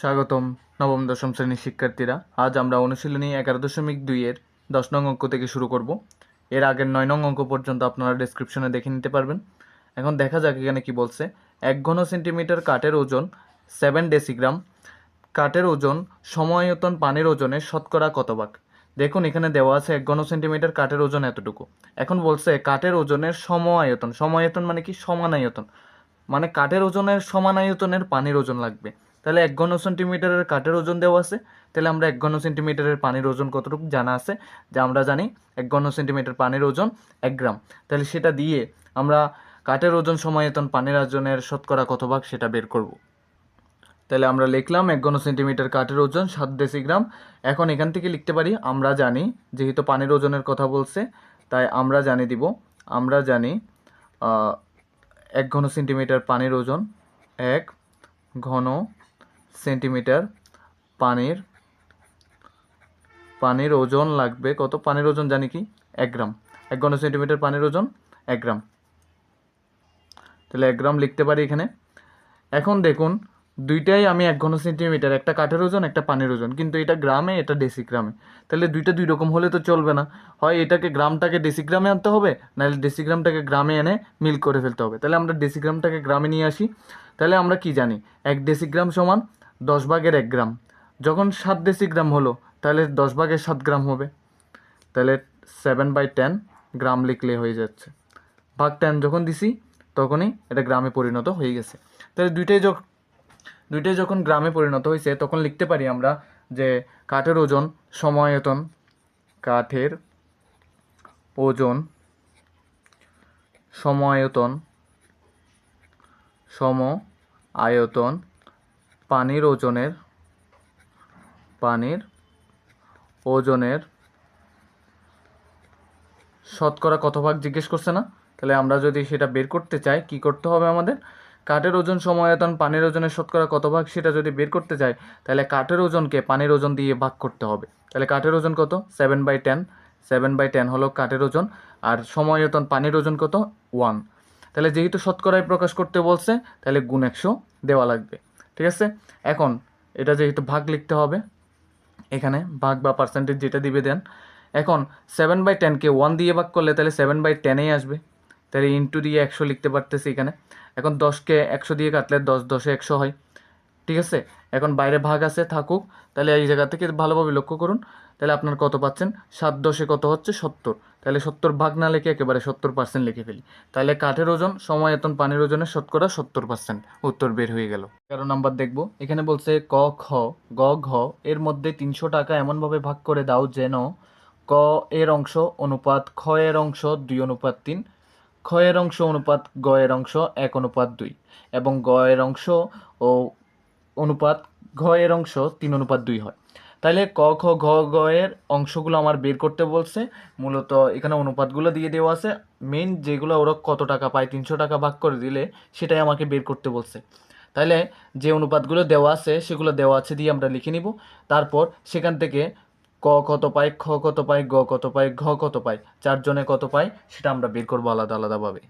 স্বাগতম, নবম, দশম শ্রেণির শিক্ষার্থীরা। আজ আমরা অনুশীলনী এগারো দশমিক দুইয়ের দশ নং অঙ্ক থেকে শুরু করব। এর আগের নয় নং অঙ্ক পর্যন্ত আপনারা ডেসক্রিপশনে দেখে নিতে পারবেন। এখন দেখা যাক এখানে কি বলছে। এক ঘন সেন্টিমিটার কাঠের ওজন সেভেন ডেসিগ্রাম কাঠের ওজন সময়তন পানির ওজনের শতকরা কত ভাগ দেখুন, এখানে দেওয়া আছে এক ঘন সেন্টিমিটার কাঠের ওজন এতটুকু। এখন বলছে কাঠের ওজনের সমায়তন। সমায়তন মানে কি? সমানায়তন। মানে কাঠের ওজনের সমান আয়তনের পানির ওজন লাগবে। তাহলে এক ঘন সেন্টিমিটারের কাঠের ওজন দেওয়া আছে। তাহলে আমরা এক ঘন সেন্টিমিটারের পানির ওজন কতটুকু জানা আছে? যা আমরা জানি, এক ঘন সেন্টিমিটার পানির ওজন এক গ্রাম। তাহলে সেটা দিয়ে আমরা কাঠের ওজন সমায়তন পানির ওজনের শতকরা কত ভাগ সেটা বের করব। তাহলে আমরা লিখলাম এক ঘন সেন্টিমিটার কাঠের ওজন সাত ডেসিগ্রাম এখন এখান থেকে লিখতে পারি, আমরা জানি, যেহেতু পানির ওজনের কথা বলছে, তাই আমরা জানি দিব, আমরা জানি এক ঘন সেন্টিমিটার পানির ওজন এক ঘন সেন্টিমিটার। পানির পানির ওজন লাগবে কত? পানির ওজন জানি কি? এক গ্রাম। এক ঘন সেন্টিমিটার পানির ওজন এক গ্রাম। তাহলে এক গ্রাম লিখতে পারি এখানে। এখন দেখুন, দুইটাই আমি এক ঘন সেন্টিমিটার, একটা কাঠের ওজন, একটা পানির ওজন। কিন্তু এটা গ্রামে, এটা ডেসিগ্রামে। তাহলে দুইটা দুই রকম হলে তো চলবে না। হয় এটাকে গ্রামটাকে ডেসিগ্রামে আনতে হবে, নাহলে ডেসিগ্রামটাকে গ্রামে এনে মিল করে ফেলতে হবে। তাহলে আমরা ডেসিগ্রামটাকে গ্রামে নিয়ে আসি। তাহলে আমরা কি জানি? এক ডেসিগ্রাম সমান দশ ভাগের এক গ্রাম। যখন সাত দেশি গ্রাম হলো, তাহলে দশ ভাগের সাত গ্রাম হবে। তাহলে সেভেন বাই টেন গ্রাম লিখলে হয়ে যাচ্ছে। ভাগ টেন যখন দিছি, তখনই এটা গ্রামে পরিণত হয়ে গেছে। তাহলে দুইটাই যখন দুইটাই যখন গ্রামে পরিণত হয়েছে, তখন লিখতে পারি আমরা যে কাঠের ওজন সমায়তন কাঠের ওজন সমায়তন সম আয়তন পানির ওজনের পানির ওজনের শতকরা কত ভাগ জিজ্ঞেস করছে না? তাহলে আমরা যদি সেটা বের করতে চাই, কি করতে হবে আমাদের? কাঠের ওজন সমায়তন পানির ওজনের শতকরা কত ভাগ সেটা যদি বের করতে চাই, তাহলে কাঠের ওজনকে পানির ওজন দিয়ে ভাগ করতে হবে। তাহলে কাঠের ওজন কত? Seven by ten seven by ten হলো কাঠের ওজন, আর সমায়তন পানির ওজন কত? ওয়ান তাহলে যেহেতু শতকরায় প্রকাশ করতে বলছে, তাহলে গুণ একশো দেওয়া লাগবে। ঠিক আছে? এখন এটা যেহেতু ভাগ লিখতে হবে, এখানে ভাগ বা পার্সেন্টেজ যেটা দিবে দেন। এখন সেভেন বাই টেনকে ওয়ান দিয়ে ভাগ করলে তাহলে সেভেন বাই টেনেই আসবে। তাহলে ইন্টু দিয়ে একশো লিখতে পারতেছি এখানে। এখন দশকে একশো দিয়ে কাটলে দশ দশে একশো হয়। ঠিক আছে? এখন বাইরে ভাগ আছে, থাকুক। তাহলে এই জায়গা থেকে ভালোভাবে লক্ষ্য করুন। তাহলে আপনার কত পাচ্ছেন? সাত দশে কত হচ্ছে? সত্তর। তাহলে সত্তর ভাগ না লিখে একেবারে সত্তর পার্সেন্ট লিখে ফেলি। তাহলে কাঠের ওজন সময়তন পানির ওজনের শতকরা সত্তর পার্সেন্ট উত্তর বের হয়ে গেল। এগারো নাম্বার দেখব। এখানে বলছে ক, খ, গ, ঘ, এর মধ্যে তিনশো টাকা এমনভাবে ভাগ করে দাও যেন ক এর অংশ অনুপাত, খ এর অংশ দুই অনুপাত তিন, খ এর অংশ অনুপাত, গ এর অংশ এক অনুপাত দুই এবং গ এর অংশ ও অনুপাত, ঘ এর অংশ তিন অনুপাত দুই হয়। তাহলে ক, খ, ঘ, গ এর অংশগুলো আমার বের করতে বলছে। মূলত এখানে অনুপাতগুলো দিয়ে দেওয়া আছে। মেন যেগুলো ওরা কত টাকা পায়, তিনশো টাকা ভাগ করে দিলে সেটাই আমাকে বের করতে বলছে। তাহলে যে অনুপাতগুলো দেওয়া আছে, সেগুলো দেওয়া আছে দিয়ে আমরা লিখে নিব। তারপর সেখান থেকে ক কত পাই খ কত পাই গ কত পাই ঘ কত পাই চারজনে কত পায়, সেটা আমরা বের করব আলাদা আলাদাভাবে।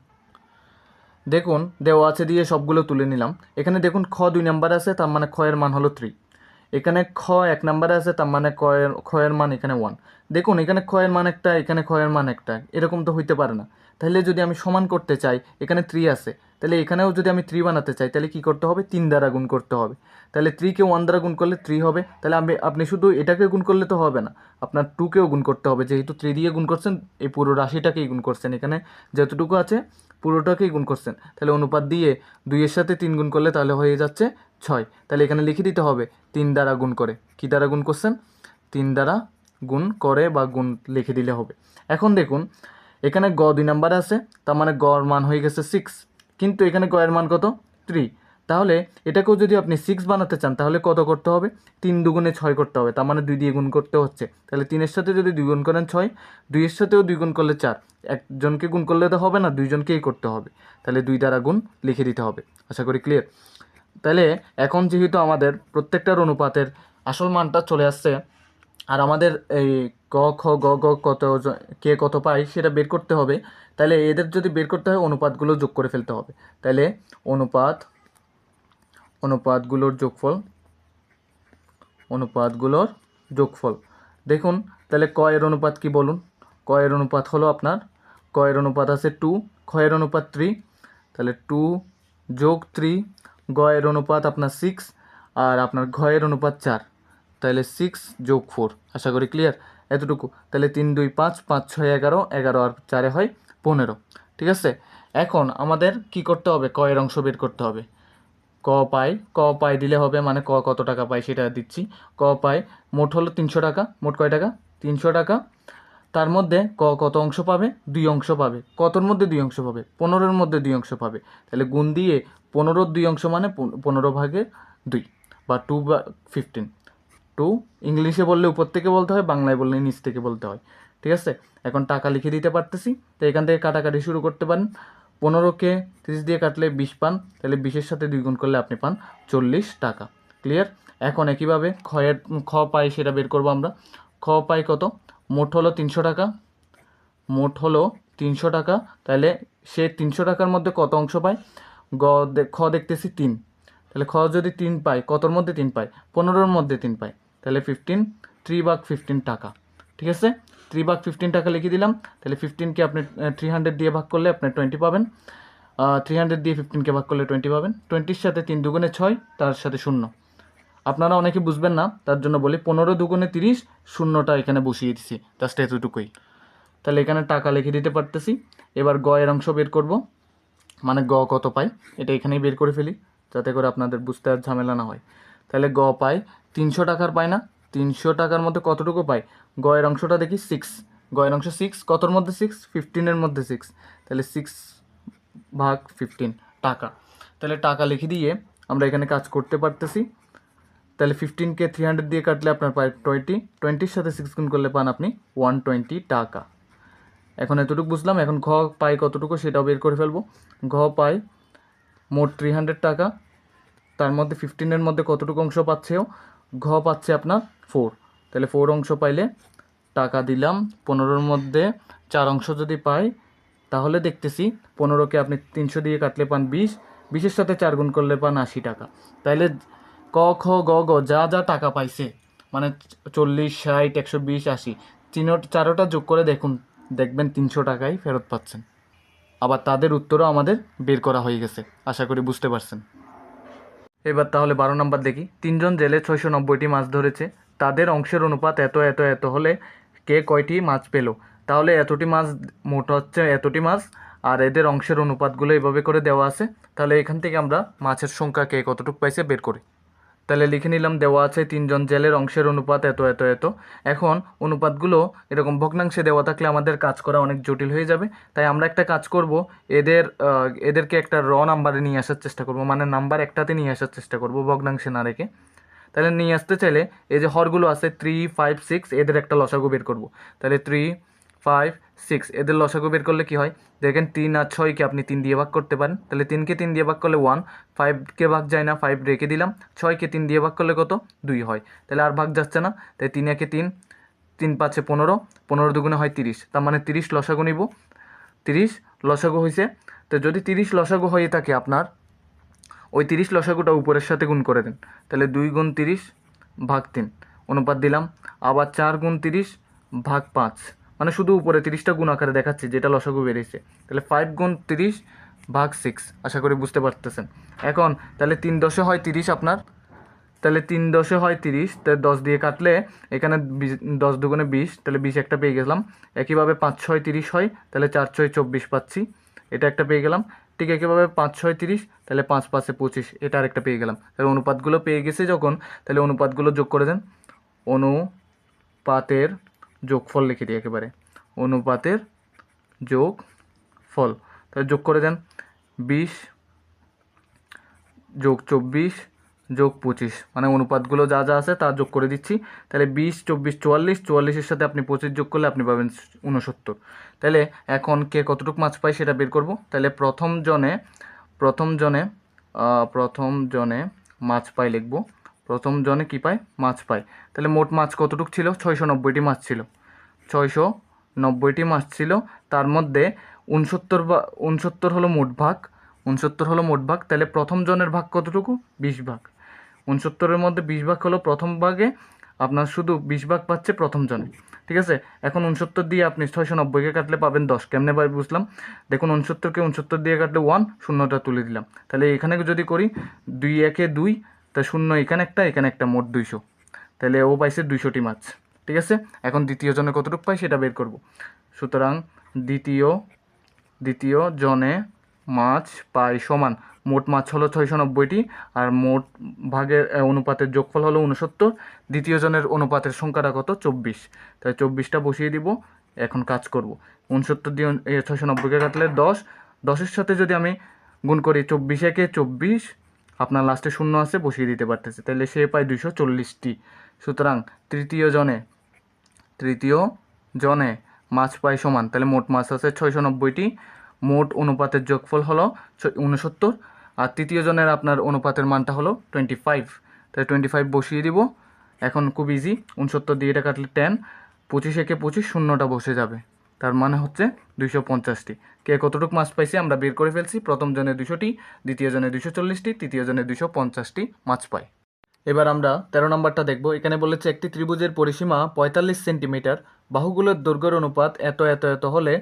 দেখুন, দেওয়া আছে দিয়ে সবগুলো তুলে নিলাম। এখানে দেখুন, খ দুই নাম্বার আছে, তার মানে খ এর মান হলো থ্রি এখানে খ এক নাম্বারে আছে, তার মানে কয়ের ক্ষয়ের মান এখানে ওয়ান দেখুন, এখানে ক্ষয়ের মান একটা, এখানে ক্ষয়ের মান একটা, এরকম তো হইতে পারে না। তাহলে যদি আমি সমান করতে চাই, এখানে থ্রি আছে। তাহলে এখানেও যদি আমি থ্রি বানাতে চাই, তাহলে কি করতে হবে? তিন দ্বারা গুণ করতে হবে। তাহলে থ্রিকে ওয়ান দ্বারা গুণ করলে থ্রি হবে। তাহলে আমি, আপনি শুধু এটাকে গুণ করলে তো হবে না, আপনার টুকেও গুণ করতে হবে। যেহেতু থ্রি দিয়ে গুণ করছেন, এই পুরো রাশিটাকেই গুণ করছেন। এখানে যতটুকু আছে, পুরোটাকেই গুণ করছেন। তাহলে অনুপাত দিয়ে দুইয়ের সাথে তিন গুণ করলে তাহলে হয়ে যাচ্ছে ছয়। তাহলে এখানে লিখে দিতে হবে, তিন দ্বারা গুণ করে। কি দ্বারা গুণ করছেন? তিন দ্বারা গুণ করে বা গুণ লিখে দিলে হবে। এখন দেখুন, এখানে গ দুই নাম্বার আছে, তার মানে গড় মান হয়ে গেছে সিক্স কিন্তু এখানে গ এর মান কত? থ্রি তাহলে এটাকেও যদি আপনি সিক্স বানাতে চান, তাহলে কত করতে হবে? তিন দুগুণে ছয় করতে হবে, তার মানে দুই দিয়ে গুণ করতে হচ্ছে। তাহলে তিনের সাথে যদি দুই গুণ করেন ছয়, দুইয়ের সাথেও দুই গুণ করলে চার। একজনকে গুণ করলে তো হবে না, দুইজনকেই করতে হবে। তাহলে দুই দ্বারা গুণ লিখে দিতে হবে। আশা করি ক্লিয়ার তাহলে এখন যেহেতু আমাদের প্রত্যেকটার অনুপাতের আসল মানটা চলে আসছে, আর আমাদের এই ক, খ, গ গ, কত কে কত পায় সেটা বের করতে হবে তাহলে এদের যদি বের করতে হয়, অনুপাতগুলো যোগ করে ফেলতে হবে। তাহলে অনুপাত, অনুপাতগুলোর যোগফল অনুপাতগুলোর যোগফল। দেখুন, তাহলে কয়ের অনুপাত কি বলুন? কয়ের অনুপাত হলো আপনার কয়ের অনুপাত আছে টু ক্ষয়ের অনুপাত থ্রি তাহলে টু যোগ থ্রি গয়ের অনুপাত আপনার সিক্স আর আপনার ঘয়ের অনুপাত চার। তাহলে সিক্স যোগ ফোর আশা করি ক্লিয়ার এতটুকু। তাহলে তিন, দুই, পাঁচ পাঁচ, ছয়, এগারো এগারো আর চারে হয় পনেরো, ঠিক আছে? এখন আমাদের কি করতে হবে? কয়ের অংশ বের করতে হবে। ক পাই ক পাই দিলে হবে মানে ক কত টাকা পাই সেটা দিচ্ছি। ক পাই মোট হলো তিনশো টাকা। মোট কয় টাকা? তিনশো টাকা। তার মধ্যে ক কত অংশ পাবে? দুই অংশ পাবে। কতর মধ্যে দুই অংশ পাবে? পনেরোর মধ্যে দুই অংশ পাবে। তাহলে গুণ দিয়ে পনেরোর দুই অংশ মানে পন- পনেরো ভাগে দুই বা টু বা ফিফটিন টু ইংলিশে বললে উপর থেকে বলতে হয়, বাংলায় বললে নিচ থেকে বলতে হয়। ঠিক আছে? এখন টাকা লিখে দিতে পারতেছি। তো এখান থেকে কাটাকাটি শুরু করতে পারেন। পনেরোকে তিরিশ দিয়ে কাটলে বিশ পান। তাহলে বিশের সাথে দুই গুণ করলে আপনি পান চল্লিশ টাকা। ক্লিয়ার এখন একইভাবে ক্ষয়ের, খ পাই সেটা বের করব আমরা। খ পাই কত? মোট হলো তিনশো টাকা। মোট হলো তিনশো টাকা। তাহলে সে তিনশো টাকার মধ্যে কত অংশ পায়? গ খ দেখতেছি তিন। তাহলে খ যদি তিন পায়, কতর মধ্যে তিন পায়? পনেরোর মধ্যে তিন পায়। তাহলে ফিফটিন থ্রি বাক ফিফটিন টাকা। ঠিক আছে? থ্রি বাক ফিফটিন টাকা লিখে দিলাম, তাহলে ফিফটিনকে আপনি থ্রি হান্ড্রেড দিয়ে ভাগ করলে আপনি টোয়েন্টি পাবেন। থ্রি হান্ড্রেড দিয়ে ফিফটিনকে ভাগ করলে টোয়েন্টি পাবেন। টোয়েন্টির সাথে তিন দুগুণে ছয়, তার সাথে শূন্য। আপনারা অনেকে বুঝবেন না, তার জন্য বলি পনেরো দুগুণে তিরিশ, শূন্যটা এখানে বসিয়ে দিছি জাস্ট এতটুকুই। তাহলে এখানে টাকা লিখে দিতে পারতেছি। এবার গ এর অংশ বের করব মানে গ কত পাই, এটা এখানেই বের করে ফেলি, যাতে করে আপনাদের বুঝতে আর ঝামেলা না হয়। তাহলে গ পাই, তিনশো টাকার পায় না তিনশো টাকার মধ্যে কতটুকু পাই? গয়ের অংশটা দেখি সিক্স গয়ের অংশ সিক্স কতর মধ্যে সিক্স ফিফটিনের মধ্যে সিক্স তাহলে সিক্স ভাগ ফিফটিন টাকা। তাহলে টাকা লিখে দিয়ে আমরা এখানে কাজ করতে পারতেছি। তাহলে ফিফটিনকে থ্রি হান্ড্রেড দিয়ে কাটলে আপনার পায় টোয়েন্টি টোয়েন্টির সাথে সিক্স গুণ করলে পান আপনি ওয়ান টোয়েন্টি টাকা। এখন এতটুকু বুঝলাম, এখন ঘ পাই কতটুকু সেটাও বের করে ফেলব। ঘ পাই মোট থ্রি হান্ড্রেড টাকা। তার মধ্যে ফিফটিনের মধ্যে কতটুকু অংশ পাচ্ছেও? ঘ পাচ্ছে আপনার ফোর তাহলে ফোর অংশ পাইলে টাকা দিলাম, পনেরোর মধ্যে চার অংশ যদি পাই, তাহলে দেখতেছি পনেরোকে আপনি তিনশো দিয়ে কাটলে পান বিশ, বিশের সাথে চার গুণ করলে পান আশি টাকা। তাইলে ক, খ, গ গ, যা যা টাকা পাইছে মানে চল্লিশ, ষাট, একশো বিশ, আশি তিনো চারোটা যোগ করে দেখুন, দেখবেন তিনশো টাকাই ফেরত পাচ্ছেন। আবার তাদের উত্তরও আমাদের বের করা হয়ে গেছে, আশা করি বুঝতে পারছেন। এবার তাহলে বারো নম্বর দেখি। তিনজন জেলে ছয়শো নব্বইটি মাছ ধরেছে। তাদের অংশের অনুপাত এত এত এত হলে কে কয়টি মাছ পেল? তাহলে এতটি মাছ, মোট হচ্ছে এতটি মাছ, আর এদের অংশের অনুপাতগুলো এভাবে করে দেওয়া আছে। তাহলে এখান থেকে আমরা মাছের সংখ্যা কে কতটুকু পাইছে বের করি। তাহলে লিখে নিলাম, দেওয়া আছে তিনজন জেলের অংশের অনুপাত এত এত এত। এখন অনুপাতগুলো এরকম ভগ্নাংশে দেওয়া থাকলে আমাদের কাজ করা অনেক জটিল হয়ে যাবে। তাই আমরা একটা কাজ করব, এদের এদেরকে একটা র নাম্বারে নিয়ে আসার চেষ্টা করব মানে নাম্বার একটাতে নিয়ে আসার চেষ্টা করব ভগ্নাংশে না রেখে। তাহলে নিয়ে আসতে চাইলে এই যে হরগুলো আছে থ্রি ফাইভ সিক্স এদের একটা লসাগু বের করব। তাহলে থ্রি ফাইভ সিক্স এদের লসাগু বের করলে কি হয়? দেখেন তিন আর ছয়কে আপনি তিন দিয়ে ভাগ করতে পারেন। তাহলে তিনকে তিন দিয়ে ভাগ করলে ওয়ান ফাইভকে ভাগ যায় না ফাইভ রেখে দিলাম। ছয়কে তিন দিয়ে ভাগ করলে কত? দুই হয়। তাহলে আর ভাগ যাচ্ছে না। তাই তিন একে তিন তিন পাঁচে পনেরো পনেরো দুগুণে হয় তিরিশ। তার মানে তিরিশ লসাগু নিব। তিরিশ লসাগু হয়েছে তো যদি তিরিশ লসাগু হয়ে থাকে আপনার, ওই তিরিশ লসাগুটা উপরের সাথে গুণ করে দেন। তাহলে দুই গুণ তিরিশ ভাগ তিন। অনুপাত দিলাম। আবার চার গুণ তিরিশ ভাগ পাঁচ। মানে শুধু উপরে তিরিশটা গুণ আকারে দেখাচ্ছে, যেটা লসাগু বেরিয়েছে তাহলে ফাইভ গুণ তিরিশ ভাগ সিক্স আশা করি বুঝতে পারতেছেন। এখন, তাহলে তিন দশে হয় তিরিশ আপনার। তাহলে তিন দশে হয় তিরিশ তাহলে দশ দিয়ে কাটলে এখানে দশ দুগুণে বিশ, তাহলে বিশ একটা পেয়ে গেলাম। একইভাবে পাঁচ ছয় তিরিশ হয়, তাহলে চার ছয় চব্বিশ পাচ্ছি। এটা একটা পেয়ে গেলাম। ঠিক একইভাবে পাঁচ ছয় তিরিশ, তাহলে পাঁচ পাঁচে পঁচিশ, এটা আরেকটা পেয়ে গেলাম। তাহলে অনুপাতগুলো পেয়ে গেছে যখন, তাহলে অনুপাতগুলো যোগ করে দেন। অনুপাতের যোগফল লিখে দিই একেবারে। অনুপাতের যোগ ফল তাহলে যোগ করে দেন, বিশ যোগ চব্বিশ যোগ পঁচিশ। মানে অনুপাতগুলো যা যা আছে তা যোগ করে দিচ্ছি। তাহলে বিশ, চব্বিশ, চুয়াল্লিশ, চুয়াল্লিশের সাথে আপনি পঁচিশ যোগ করলে আপনি পাবেন উনসত্তর তাহলে এখন কে কতটুকু মাছ পায় সেটা বের করব। তাহলে প্রথম জনে প্রথম জনে প্রথম জনে মাছ পায় লিখব। প্রথম জনে কী পায়? মাছ পায়। তাহলে মোট মাছ কতটুকু ছিল? ছয়শো নব্বইটি মাছ ছিল। ছয়শো নব্বইটি মাছ ছিল। তার মধ্যে উনসত্তর বা, উনসত্তর হলো মোট ভাগ। উনসত্তর হলো মোট ভাগ। তাহলে প্রথম জনের ভাগ কতটুকু? বিশ ভাগ। উনসত্তরের মধ্যে বিশ ভাগ হলো প্রথম ভাগে। আপনার শুধু বিশ ভাগ পাচ্ছে প্রথম জনে। ঠিক আছে? এখন উনসত্তর দিয়ে আপনি ছয়শো নব্বইকে কাটলে পাবেন দশ। কেমনে ভাবে বুঝলাম? দেখুন, উনসত্তরকে উনসত্তর দিয়ে কাটলে ওয়ান শূন্যটা তুলে দিলাম। তাহলে এখানে যদি করি, দুই একে দুই তা শূন্য, এখানে একটা এখানে একটা, মোট দুইশো। তাহলে ও পাইছে দুইশোটি মাছ, ঠিক আছে? এখন দ্বিতীয় জনে কতটুকু পাই সেটা বের করব। সুতরাং দ্বিতীয় দ্বিতীয় জনে মাছ পাই সমান, মোট মাছ হলো ছয়শো নব্বইটি, আর মোট ভাগের অনুপাতের যোগফল হলো উনসত্তর দ্বিতীয় জনের অনুপাতের সংখ্যাটা কত? চব্বিশ। তাই চব্বিশটা বসিয়ে দিব, এখন কাজ করব। উনসত্তর দিয়ে ছয়শো নব্বইকে কাটলে দশ, দশের সাথে যদি আমি গুণ করি চব্বিশ একে চব্বিশ আপনার লাস্টে শূন্য আছে, বসিয়ে দিতে পারতেছে। তাহলে সে পায় দুশো চল্লিশটি। সুতরাং তৃতীয় জনে তৃতীয় জনে মাছ পায় সমান। তাহলে মোট মাছ আছে ছয়শো নব্বইটি। মোট অনুপাতের যোগফল হলো উনসত্তর আর তৃতীয় জনের আপনার অনুপাতের মানটা হলো টোয়েন্টি ফাইভ তাহলে টোয়েন্টি ফাইভ বসিয়ে দিব। এখন খুব ইজি উনসত্তর দিয়ে এটা কাটলে টেন পঁচিশ একে পঁচিশ, শূন্যটা বসে যাবে। তার মানে হচ্ছে দুইশো পঞ্চাশটি। কে কতটুকু মাছ পাইছে আমরা বের করে ফেলছি। প্রথম জনে দুশোটি দ্বিতীয় জনে দুশো চল্লিশটি, তৃতীয় জনে দুশো পঞ্চাশটি মাছ পায়। এবার আমরা তেরো নম্বরটা দেখব। এখানে বলেছে, একটি ত্রিভুজের পরিসীমা পঁয়তাল্লিশ সেন্টিমিটার। বাহুগুলোর দৈর্ঘ্যের অনুপাত এত এত এত হলে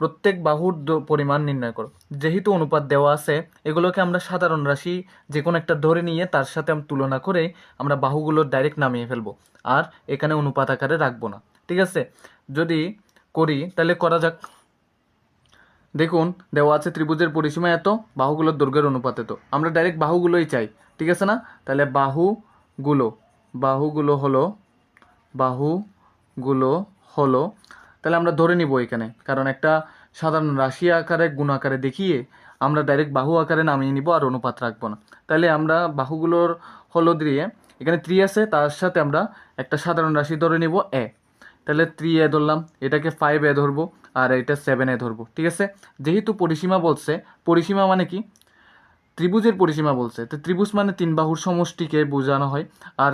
প্রত্যেক বাহুর পরিমাণ নির্ণয় করো। যেহেতু অনুপাত দেওয়া আছে, এগুলোকে আমরা সাধারণ রাশি যে কোনো একটা ধরে নিয়ে তার সাথে তুলনা করে আমরা বাহুগুলো ডাইরেক্ট নামিয়ে ফেলব। আর এখানে অনুপাত আকারে রাখব না। ঠিক আছে? যদি করি, তাহলে করা যাক। দেখুন, দেওয়া আছে ত্রিভুজের পরিসীমা এত, বাহুগুলোর দৈর্ঘ্যের অনুপাত এত। আমরা ডাইরেক্ট বাহুগুলোই চাই, ঠিক আছে না? তাহলে বাহুগুলো বাহুগুলো হলো বাহুগুলো হলো, তাহলে আমরা ধরে নিব এখানে। কারণ একটা সাধারণ রাশি আকারে, গুণ আকারে দেখিয়ে আমরা ডাইরেক্ট বাহু আকারে নামিয়ে নিব আর অনুপাত রাখব না। তাহলে আমরা বাহুগুলোর হলো দিয়ে, এখানে থ্রি আছে, তার সাথে আমরা একটা সাধারণ রাশি ধরে নিব, এ। তাহলে থ্রি এ ধরলাম, এটাকে ফাইভ এ ধরবো আর এটা সেভেন এ ধরবো, ঠিক আছে? যেহেতু পরিসীমা বলছে, পরিসীমা মানে কি? ত্রিভুজের পরিসীমা বলছে, তো ত্রিভুজ মানে তিন বাহুর সমষ্টিকে বোঝানো হয়, আর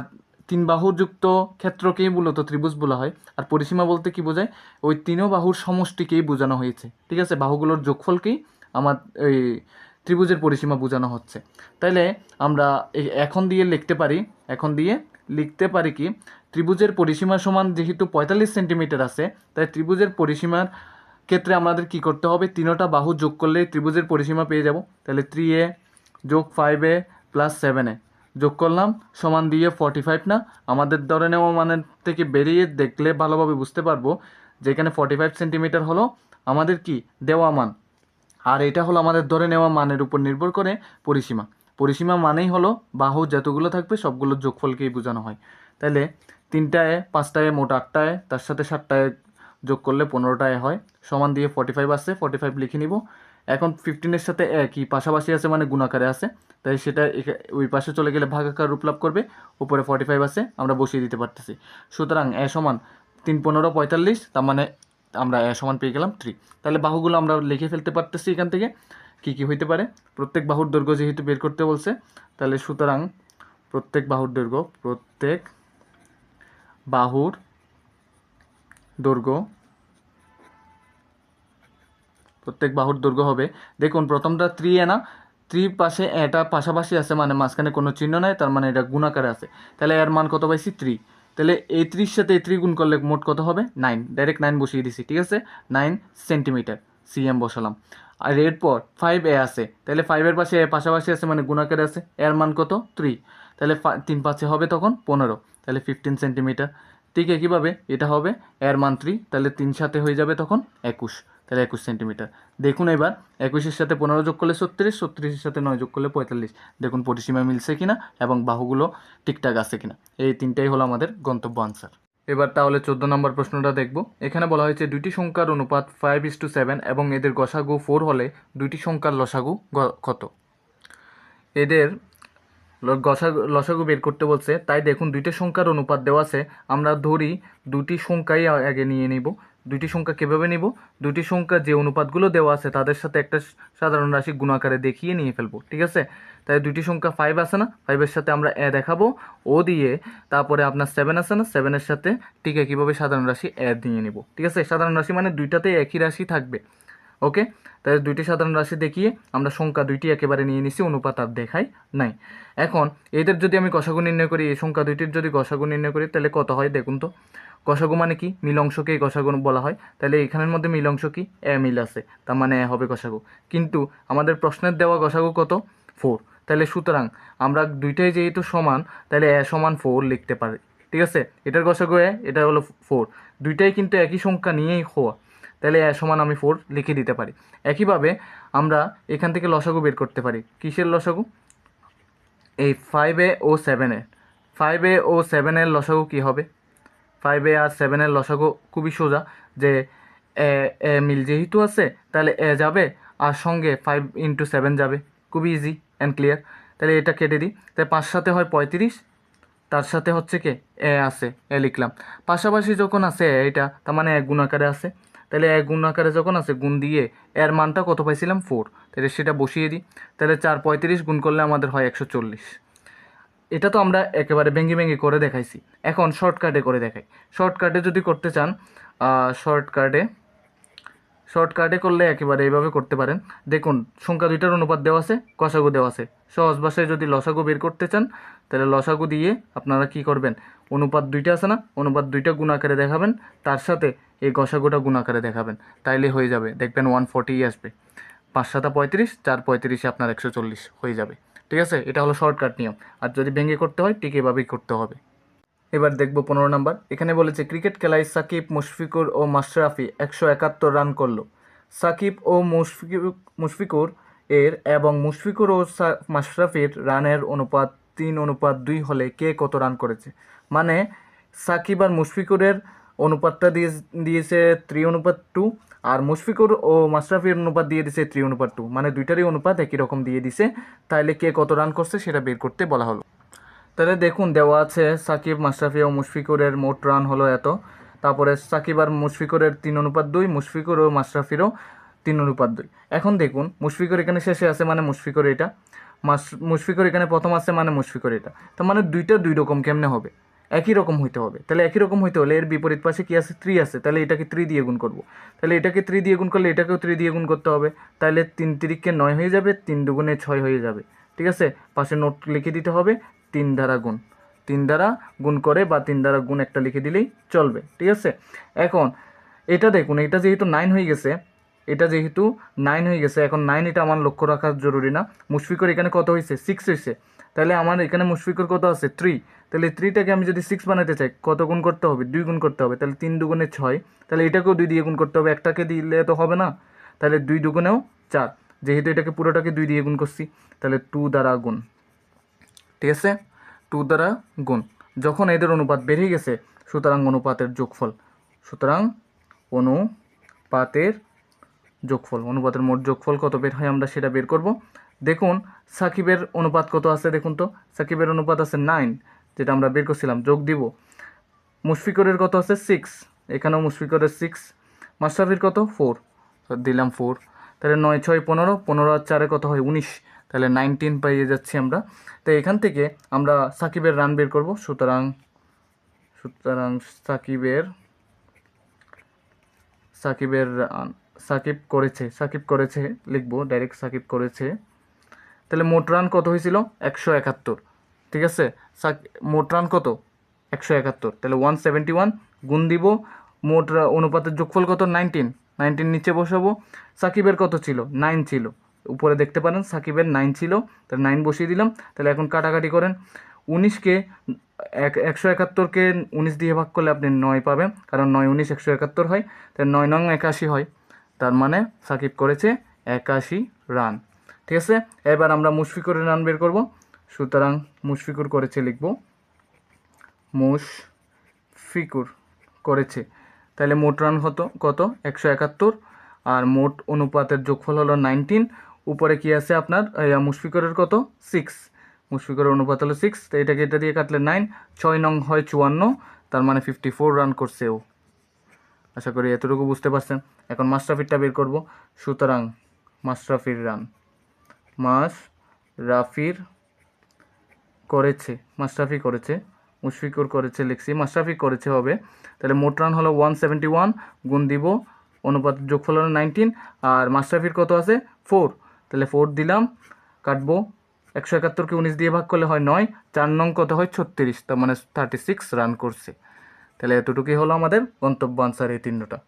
তিন বাহুর যুক্ত ক্ষেত্রকেই মূলত ত্রিভুজ বলা হয়, আর পরিসীমা বলতে কি বোঝায়? ওই তিনও বাহুর সমষ্টিকেই বোঝানো হয়েছে, ঠিক আছে? বাহুগুলোর যোগফলকেই আমার এই ত্রিভুজের পরিসীমা বোঝানো হচ্ছে। তাইলে আমরা এখন দিয়ে লিখতে পারি, এখন দিয়ে লিখতে পারি কি? ত্রিভুজের পরিসীমা সমান যেহেতু পঁয়তাল্লিশ সেন্টিমিটার আছে, তাই ত্রিভুজের পরিসীমার ক্ষেত্রে আমাদের কি করতে হবে? তিনোটা বাহু যোগ করলে ত্রিভুজের পরিসীমা পেয়ে যাব। তাহলে থ্রি এ যোগ five A plus seven A যোগ করলাম, সমান দিয়ে ফর্টি ফাইভ না, আমাদের ধরে নেওয়া মানের থেকে বেরিয়ে দেখলে ভালোভাবে বুঝতে পারব যে এখানে ফর্টি ফাইভ সেন্টিমিটার হলো আমাদের কি? দেওয়া মান। আর এটা হলো আমাদের ধরে নেওয়া মানের উপর নির্ভর করে পরিসীমা। পরিসীমা মানেই হলো বাহু যতগুলো থাকবে সবগুলোর যোগফলকেই বোঝানো হয়। তাহলে তিনটায়, পাঁচটায়, মোট আটটায়, তার সাথে সাতটায় যোগ করলে পনেরোটায় হয়। সমান দিয়ে ফর্টি ফাইভ আসছে ফর্টি ফাইভ লিখে নিব। এখন ফিফটিনের সাথে একই, পাশাপাশি আছে মানে গুণাকারে আছে। তাই সেটা ওই পাশে চলে গেলে ভাগাকার রূপ লাভ করবে, উপরে ফর্টি ফাইভ আছে, আমরা বসিয়ে দিতে পারতেছি। সুতরাং এ সমান তিন পনেরো পঁয়তাল্লিশ, তার মানে আমরা এ সমান পেয়ে গেলাম থ্রি তাহলে বাহুগুলো আমরা লিখে ফেলতে পারতেছি এখান থেকে, কি কি হইতে পারে? প্রত্যেক বাহুর দৈর্ঘ্য যেহেতু বের করতে বলছে, তাহলে সুতরাং প্রত্যেক বাহুর দৈর্ঘ্য প্রত্যেক বাহুর দৈর্ঘ্য প্রত্যেক বাহুর দৈর্ঘ্য হবে। দেখুন, প্রথমটা থ্রি এ না থ্রি পাশে এটা পাশাপাশি আছে মানে মাঝখানে কোনো চিহ্ন নাই, তার মানে এটা গুণাকারে আছে। তাহলে এর মান কত পাইছি? থ্রি তাহলে এই ত্রিশ সাথে এই থ্রি গুণ করলে মোট কত হবে? নাইন। ডাইরেক্ট নাইন বসিয়ে দিছি, ঠিক আছে? Nine centimetre. সিএম বসালাম। আর এরপর ফাইভ এ আছে। তাহলে ফাইভের পাশে এ পাশাপাশি আছে মানে গুণাকারে আছে। এর মান কত? থ্রি তাহলে তিন পাঁচে হবে তখন পনেরো। তাহলে ফিফটিন সেন্টিমিটার ঠিক একইভাবে এটা হবে এর মান থ্রি তাহলে তিন সাথে হয়ে যাবে তখন একুশ। তাহলে একুশ সেন্টিমিটার দেখুন এবার, একুশের সাথে পনেরো যোগ করলে ছত্রিশ, ছত্রিশের সাথে নয় যোগ করলে পঁয়তাল্লিশ। দেখুন পরিসীমা মিলছে কিনা এবং বাহুগুলো ঠিকঠাক আছে কিনা। এই তিনটাই হলো আমাদের গন্তব্য আনসার এবার তাহলে চোদ্দ নম্বর প্রশ্নটা দেখব। এখানে বলা হয়েছে দুইটি সংখ্যার অনুপাত ফাইভ ইস টু সেভেন এবং এদের গসাগু ফোর হলে দুইটি সংখ্যার লসাগু কত? এদের লসাগু বের করতে বলছে, তাই দেখুন, দুইটি সংখ্যার অনুপাত দেওয়া আছে। আমরা ধরি দুটি সংখ্যাই আগে নিয়ে নিব। দুইটি সংখ্যা কীভাবে নিব? দুটি সংখ্যা যে অনুপাতগুলো দেওয়া আছে, তাদের সাথে একটা সাধারণ রাশি গুণাকারে দেখিয়ে নিয়ে ফেলব, ঠিক আছে? তাই দুইটি সংখ্যা ফাইভ আছে না? ফাইভের সাথে আমরা এ দেখাবো ও দিয়ে তারপরে আপনার সেভেন আছে না? সেভেনের সাথে ঠিক একইভাবে সাধারণ রাশি এ দিয়ে নিব, ঠিক আছে? সাধারণ রাশি মানে দুইটাতে একই রাশি থাকবে। ওকে? তাহলে দুইটি সাধারণ রাশি দেখিয়ে আমরা সংখ্যা দুইটি একেবারে নিয়ে নিছি, অনুপাত আর দেখাই নাই। এখন এদের যদি আমি গসাগু নির্ণয় করি, এই সংখ্যা দুইটির যদি গসাগু নির্ণয় করি, তাহলে কত হয় দেখুন তো? গসাগু মানে কি? মিল অংশকেই গসাগু বলা হয়। তাহলে এখানের মধ্যে মিল কি? এ মিল আছে, তার মানে এ হবে গসাগু কিন্তু আমাদের প্রশ্নের দেওয়া গসাগু কত? ফোর। তাহলে সুতরাং আমরা দুইটাই যেহেতু সমান, তাহলে এ সমান ফোর লিখতে পারি। ঠিক আছে? এটার গসাগু এ, এটা হলো ফোর। দুইটাই কিন্তু একই সংখ্যা নিয়েই হওয়া। তাহলে এ সমান আমি ফোর লিখে দিতে পারি। একইভাবে আমরা এখান থেকে লসাগু বের করতে পারি। কিসের লসাগু? এই ফাইভ এ ও সেভেনের ফাইভে ও সেভেনের লসাগু কী হবে? ফাইভে আর সেভেনের লসাগু খুবই সোজা যে এ এ মিল যেহেতু আছে, তাহলে এ যাবে আর সঙ্গে ফাইভ ইন্টু সেভেন যাবে। খুবই ইজি অ্যান্ড ক্লিয়ার তাহলে এটা কেটে দিই। তাই পাঁচ সাথে হয় পঁয়ত্রিশ, তার সাথে হচ্ছে কি? এ আছে, এ লিখলাম। পাশাপাশি যখন আছে, এটা তার মানে এক গুণ আকারে আছে। তাহলে এক গুণ আকারে যখন আছে, গুণ দিয়ে এর মানটা কত পাইছিলাম? ফোর তাহলে সেটা বসিয়ে দিই। তাহলে চার পঁয়ত্রিশ গুণ করলে আমাদের হয় একশো চল্লিশ। এটা তো আমরা একেবারে ভেঙে ভেঙে করে দেখাইছি। এখন শর্টকাটে করে দেখাই। শর্টকাটে যদি করতে চান শর্টকাটে শর্টকাটে করলে একেবারে এইভাবে করতে পারেন। দেখুন, সংখ্যা দুইটার অনুপাত দেওয়া আছে, কষাগু দেওয়া আছে। সহজ ভাষায় যদি লসাগু বের করতে চান, তাহলে লসাগু দিয়ে আপনারা কি করবেন? অনুপাত দুইটা আছে না, অনুপাত দুইটা গুণ আকারে দেখাবেন, তার সাথে এই গসাগুটা গুণ আকারে দেখাবেন, তাইলে হয়ে যাবে, দেখবেন ওয়ান ফর্টি আসবে। পাঁচ সাতা পঁয়ত্রিশ, চার পঁয়ত্রিশে আপনার একশো চল্লিশ হয়ে যাবে। ঠিক আছে? এটা হলো শর্টকাট নিয়ম। আর যদি ভেঙে করতে হয়, ঠিক এভাবেই করতে হবে। এবার দেখব পনেরো নাম্বার। এখানে বলেছে, ক্রিকেট খেলায় সাকিব, মুশফিকুর ও মাশরাফি একশো একাত্তর রান করল। সাকিব ও মুশফিকুর মুশফিকুর এর এবং মুশফিকুর ও মাশরাফির রানের অনুপাত তিন, অনুপাত দুই হলে কে কত রান করেছে? মানে সাকিব আর মুশফিকুরের অনুপাতটা দিয়ে দিয়েছে থ্রি অনুপাত টু আর মুশফিকুর ও মাশরাফির অনুপাত দিয়ে দিয়েছে থ্রি অনুপাত টু মানে দুইটারই অনুপাত একই রকম দিয়ে দিছে তাইলে কে কত রান করছে সেটা বের করতে বলা হলো। তাহলে দেখুন, দেওয়া আছে সাকিব, মাশরাফি ও মুশফিকুরের মোট রান হলো এত। তারপরে সাকিব আর মুশফিকুরের তিন অনুপাত দুই, মুশফিকুর ও মাশরাফিরও তিন অনুপাত দুই। এখন দেখুন, মুশফিকুর এখানে শেষে আছে মানে মুশফিকুর এটা। মাস মুশফিকুর এখানে প্রথম আছে মানে মুশফিকুর এটা। তার মানে দুইটা দুই রকম কেমনে হবে? একই রকম হইতে হবে। তাহলে একই রকম হইতে হলে এর বিপরীত পাশে কি আছে? থ্রি আছে। তাহলে এটাকে থ্রি দিয়ে গুণ করব। তাহলে এটাকে থ্রি দিয়ে গুণ করলে এটাকেও থ্রি দিয়ে গুণ করতে হবে। তাহলে তিন তিরিককে নয় হয়ে যাবে, তিন দুগুণে ছয় হয়ে যাবে। ঠিক আছে? পাশে নোট লিখে দিতে হবে, তিন দ্বারা গুণ। তিন দ্বারা গুণ করে বা তিন দ্বারা গুণ একটা লিখে দিলেই চলবে। ঠিক আছে? এখন, এটা দেখুন, এটা যেহেতু নাইন হয়ে গেছে, এটা যেহেতু নাইন হয়ে গেছে, এখন নাইন এটা আমার লক্ষ্য রাখা জরুরি না। মুশফিকর এখানে কত হয়েছে সিক্স হয়েছে তাহলে আমার এখানে মুশফিকর কত আছে? থ্রি তাহলে থ্রিটাকে আমি যদি সিক্স বানাতে চাই, কত গুণ করতে হবে? দুই গুণ করতে হবে। তাহলে তিন দুগুণে ছয়। তাহলে এটাকেও দুই দিয়ে গুণ করতে হবে। একটাকে দিলে তো হবে না। তাহলে দুই দুগুণেও চার। যেহেতু এটাকে পুরোটাকে দুই দিয়ে গুণ করছি, তাহলে টু দ্বারা গুণ। ঠিক আছে? টু দ্বারা গুণ। যখন এদের অনুপাত বেড়ে গেছে, সুতরাং অনুপাতের যোগফল। সুতরাং অনুপাতের যোগফল। অনুপাতের মোট যোগফল কত বের হয় আমরা সেটা বের করব। দেখুন, সাকিবের অনুপাত কত আছে দেখুন তো? সাকিবের অনুপাত আছে নাইন যেটা আমরা বের করছিলাম, যোগ দিব। মুশফিকরের কত আছে? সিক্স এখানেও মুশফিকরের সিক্স মাশরাফির কত? ফোর দিলাম ফোর তাহলে নয়, ছয়, পনেরো পনেরো আর চারে কত হয়? উনিশ। তাহলে নাইনটিন পাইয়ে যাচ্ছি আমরা। তো এখান থেকে আমরা সাকিবের রান বের করব। সুতরাং সুতরাং সাকিবের সাকিবের সাকিব করেছে সাকিব করেছে, লিখব ডাইরেক্ট সাকিব করেছে। তাহলে মোট রান কত হয়েছিল? একশো একাত্তর। ঠিক আছে? মোট রান কত? একশো একাত্তর। তাহলে ওয়ান সেভেন্টি ওয়ান গুণ দিব, মোট অনুপাতের যোগফল কত? নাইনটিন নাইনটিন নিচে বসাবো। সাকিবের কত ছিল? নাইন ছিল। উপরে দেখতে পারেন, সাকিবের নাইন ছিল। তাহলে নাইন বসিয়ে দিলাম। তাহলে এখন কাটাকাটি করেন। উনিশকে, এক, একশো একাত্তরকে উনিশ দিয়ে ভাগ করলে আপনি নয় পাবেন। কারণ নয়, উনিশ, একশো একাত্তর হয়। তাহলে নয় নং একাশি হয়। তার মানে সাকিব করেছে একাশি রান। ঠিক আছে? এবার আমরা মুশফিকুরের রান বের করব। সুতরাং মুশফিকুর করেছে লিখব। মুশফিকুর করেছে। তাহলে মোট রান হতো কত? একশো একাত্তর। আর মোট অনুপাতের যোগফল হলো নাইনটিন। উপরে কি আছে আপনার? মুশফিকুরের কত? সিক্স। মুশফিকুরের অনুপাত হলো সিক্স। তো এটাকে এটা দিয়ে কাটলে নাইন। ছয় নং হয় চুয়ান্ন। তার মানে ফিফটি ফোর রান করছে ও। আশা করি এতটুকু বুঝতে পারছেন। এখন মাশরাফিরটা বের করব। সুতরাং মাশরাফির রান। মাস রাফির করেছে মাশরাফি করেছে, মুশফিকুর করেছে লিখছি মাশরাফি করেছে হবে। তাহলে মোট রান হলো ওয়ান সেভেন্টি ওয়ান গুণ দিব, অনুপাত যোগফল হলো নাইনটিন আর মাশরাফির কত আছে? ফোর তাহলে ফোর দিলাম, কাটবো, একশো একাত্তরকে উনিশ দিয়ে ভাগ করলে হয় নয়, চার নং কত হয়? ছত্রিশ, তার মানে থার্টি সিক্স রান করছে। তাহলে এতটুকুই হলো আমাদের গন্তব্য আনসার এই তিনটা।